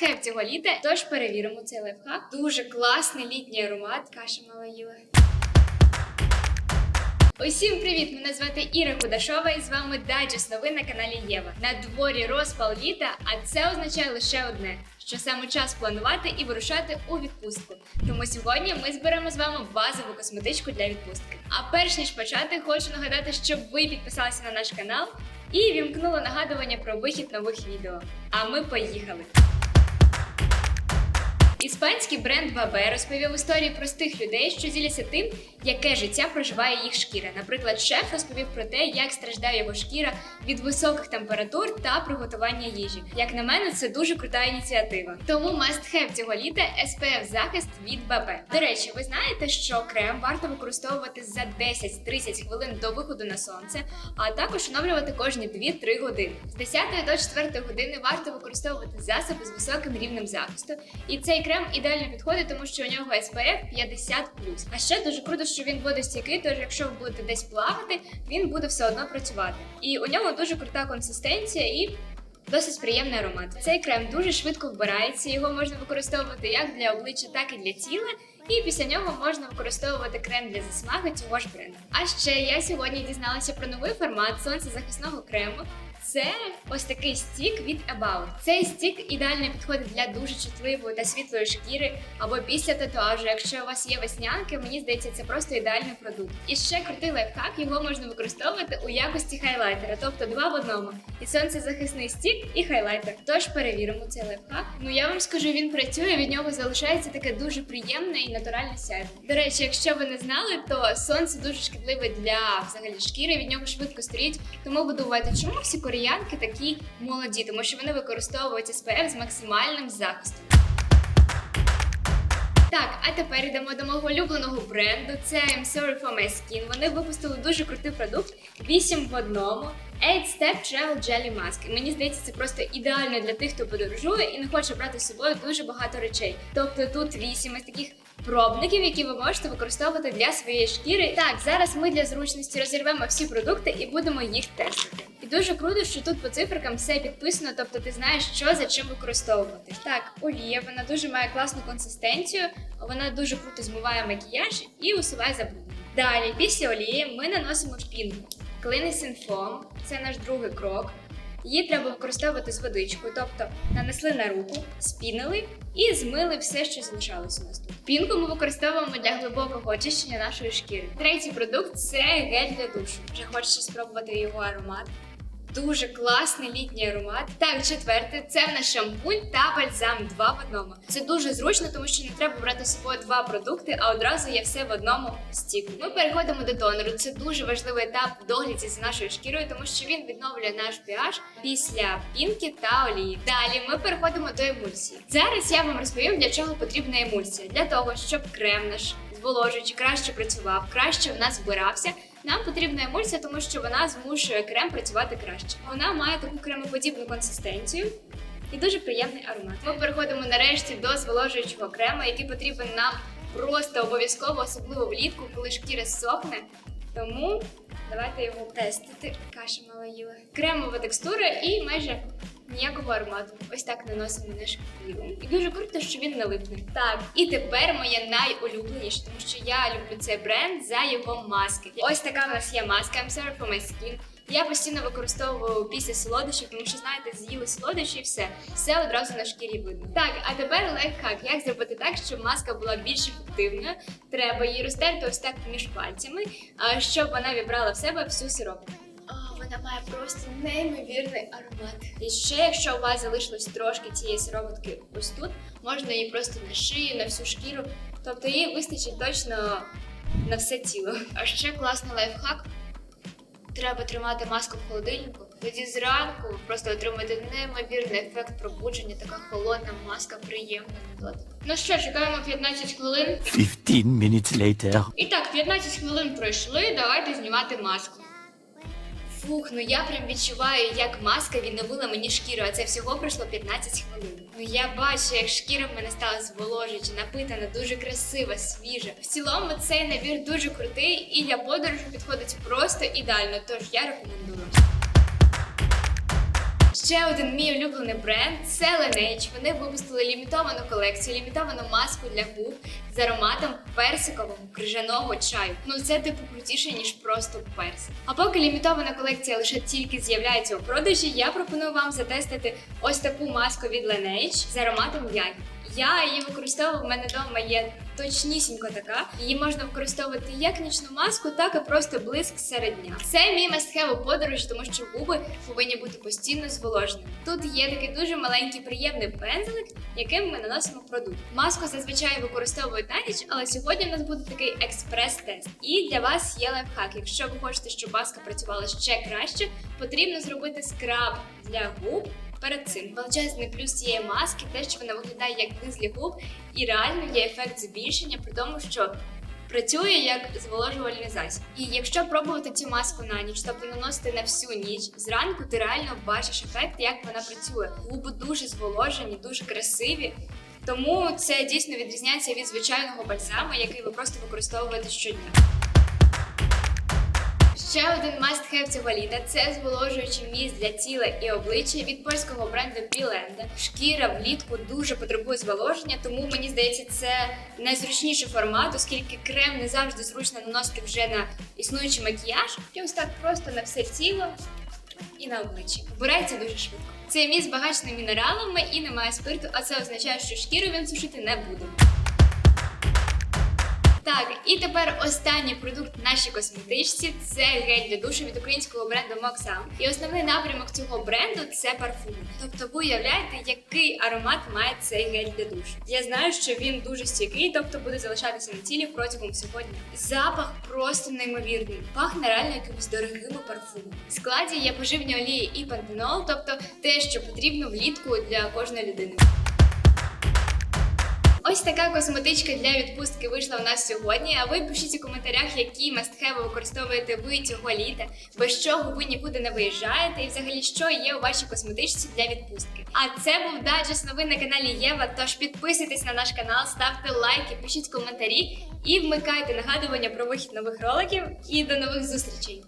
must-have цього літа, тож перевіримо цей лайфхак. Дуже класний літній аромат. Каша мала їла. Усім привіт! Мене звати Іра Кудашова і з вами дайджест новин на каналі Єва. На дворі розпал літа, а це означає лише одне: що саме час планувати і вирушати у відпустку. Тому сьогодні ми зберемо з вами базову косметичку для відпустки. А перш ніж почати, хочу нагадати, щоб ви підписалися на наш канал і вімкнули нагадування про вихід нових відео. А ми поїхали! Іспанський бренд Бабе розповів історії простих людей, що діляться тим, яке життя проживає їх шкіра. Наприклад, шеф розповів про те, як страждає його шкіра від високих температур та приготування їжі. Як на мене, це дуже крута ініціатива. Тому must have цього літа SPF захист від Бабе. До речі, ви знаєте, що крем варто використовувати за 10-30 хвилин до виходу на сонце, а також оновлювати кожні 2-3 години. З 10 до 4 години варто використовувати засоби з високим рівнем захисту. І цей крем ідеально підходить, тому що у нього SPF 50+. А ще дуже круто, що він водостійкий, тож якщо ви будете десь плавати, він буде все одно працювати. І у нього дуже крута консистенція і. Досить приємний аромат. Цей крем дуже швидко вбирається, його можна використовувати як для обличчя, так і для тіла. І після нього можна використовувати крем для засмаги цього ж бренду. А ще я сьогодні дізналася про новий формат сонцезахисного крему. Це ось такий стік від About. Цей стік ідеально підходить для дуже чутливої та світлої шкіри або після татуажу. Якщо у вас є веснянки, мені здається, це просто ідеальний продукт. І ще крутий лайфхак, його можна використовувати у якості хайлайтера, тобто два в одному. І сонцезахисний стік, і хайлайтер. Тож перевіримо цей лайфхак. Ну я вам скажу, він працює, від нього залишається таке дуже приємне і натуральне сяйво. До речі, якщо ви не знали, то сонце дуже шкідливе для взагалі шкіри, від нього швидко старіть. Тому думаєте, чому всі кореянки такі молоді? Тому що вони використовують SPF з максимальним захистом. Так, а тепер йдемо до мого улюбленого бренду. Це I'm Sorry for My Skin. Вони випустили дуже крутий продукт 8 в одному. 8 Step Travel Jelly Mask. І мені здається, це просто ідеально для тих, хто подорожує і не хоче брати з собою дуже багато речей. Тобто тут 8 ось таких пробників, які ви можете використовувати для своєї шкіри. Так, зараз ми для зручності розірвемо всі продукти і будемо їх тестити. Дуже круто, що тут по цифрикам все підписано, тобто ти знаєш, що за чим використовувати. Так, олія, вона дуже має класну консистенцію, вона дуже круто змиває макіяж і усуває забруднення. Далі, після олії ми наносимо пінку. Foam – це наш другий крок. Її треба використовувати з водичкою, тобто нанесли на руку, спінили і змили все, що залишалося у нас тут. Пінку ми використовуємо для глибокого очищення нашої шкіри. Третій продукт це гель для душу. Вже хочеться спробувати його аромат. Дуже класний літній аромат. Так, четверте, це в нас шампунь та бальзам два в одному. Це дуже зручно, тому що не треба брати з собою два продукти, а одразу є все в одному стіку. Ми переходимо до тонеру. Це дуже важливий етап в догляді за нашою шкірою, тому що він відновлює наш pH після пінки та олії. Далі ми переходимо до емульсії. Зараз я вам розповім, для чого потрібна емульсія. Для того, щоб крем наш зволожуючи краще працював, краще в нас збирався. Нам потрібна емульсія, тому що вона змушує крем працювати краще. Вона має таку кремоподібну консистенцію і дуже приємний аромат. Ми переходимо нарешті до зволожуючого крему, який потрібен нам просто обов'язково, особливо влітку, коли шкіра сохне. Тому давайте його тестити. Каша мала їла. Кремова текстура і майже ніякого аромату. Ось так наносимо на шкіру. І дуже круто, що він не липне. Так, і тепер моє найулюбленіше, тому що я люблю цей бренд за його маски. Ось така в нас є маска I'm sorry for my skin. Я постійно використовую після солодощів, тому що знаєте, з'їли солодощі і все. Все одразу на шкірі видно. Так, а тепер лайфхак. Як зробити так, щоб маска була більш ефективною? Треба її розтерти ось так між пальцями, щоб вона вібрала в себе всю сиропку. Вона має просто неймовірний аромат. І ще, якщо у вас залишилось трошки цієї сироватки ось тут, можна її просто на шию, на всю шкіру. Тобто їй вистачить точно на все тіло. А ще класний лайфхак. Треба тримати маску в холодильнику. Тоді зранку просто отримаєте неймовірний ефект пробудження, така холодна маска, приємна на дотик. Ну що, чекаємо 15 хвилин. 15 minutes later. І так, 15 хвилин пройшли, давайте знімати маску. Фух, ну я прям відчуваю, як маска відновила мені шкіру, а це всього пройшло 15 хвилин. Ну я бачу, як шкіра в мене стала зволожуюча, напитана, дуже красива, свіжа. В цілому цей набір дуже крутий і для подорожі підходить просто ідеально, тож я рекомендую. Ще один мій улюблений бренд це Laneige. Вони випустили лімітовану колекцію, лімітовану маску для губ з ароматом персикового крижаного чаю. Ну це типу крутіше, ніж просто персик. А поки лімітована колекція лише тільки з'являється у продажі, я пропоную вам затестити ось таку маску від Laneige з ароматом ягід. Я її використовую, в мене вдома є точнісінько така. Її можна використовувати як нічну маску, так і просто блиск серед дня. Це мій мастхев у подорожі, тому що губи повинні бути постійно зволоженими. Тут є такий дуже маленький приємний пензлик, яким ми наносимо продукт. Маску зазвичай використовують на ніч, але сьогодні у нас буде такий експрес-тест. І для вас є лайфхак. Якщо ви хочете, щоб маска працювала ще краще, потрібно зробити скраб для губ. Перед цим величезний плюс цієї маски, те, що вона виглядає як низлі губ, і реально є ефект збільшення, при тому, що працює як зволожувальний засіб. І якщо пробувати цю маску на ніч, тобто наносити на всю ніч, зранку ти реально бачиш ефект, як вона працює. Губи дуже зволожені, дуже красиві. Тому це дійсно відрізняється від звичайного бальзаму, який ви просто використовуєте щодня. Ще один must-have цього літа це зволожуючий міст для тіла і обличчя від польського бренду Біленда. Шкіра влітку дуже потребує зволоження, тому мені здається, це найзручніший формат, оскільки крем не завжди зручно наносити вже на існуючий макіяж. І ось просто на все тіло і на обличчі. Вбирається дуже швидко. Цей міст збагачений мінералами і не має спирту, а це означає, що шкіру він сушити не буде. Так, і тепер останній продукт в нашій косметичці це гель для душу від українського бренду Moxam. І основний напрямок цього бренду це парфуми. Тобто ви уявляєте, який аромат має цей гель для душу. Я знаю, що він дуже стійкий, тобто буде залишатися на тілі протягом всього дня. Запах просто неймовірний. Пахне реально якимось дорогими парфумами. В складі є поживні олії і пантенол, тобто те, що потрібно влітку для кожної людини. Ось така косметичка для відпустки вийшла у нас сьогодні. А ви пишіть у коментарях, які мастхеви використовуєте ви цього літа, без чого ви нікуди не виїжджаєте, і взагалі що є у вашій косметичці для відпустки. А це був дайджест новин на каналі Єва. Тож підписуйтесь на наш канал, ставте лайки, пишіть коментарі і вмикайте нагадування про вихід нових роликів. І до нових зустрічей!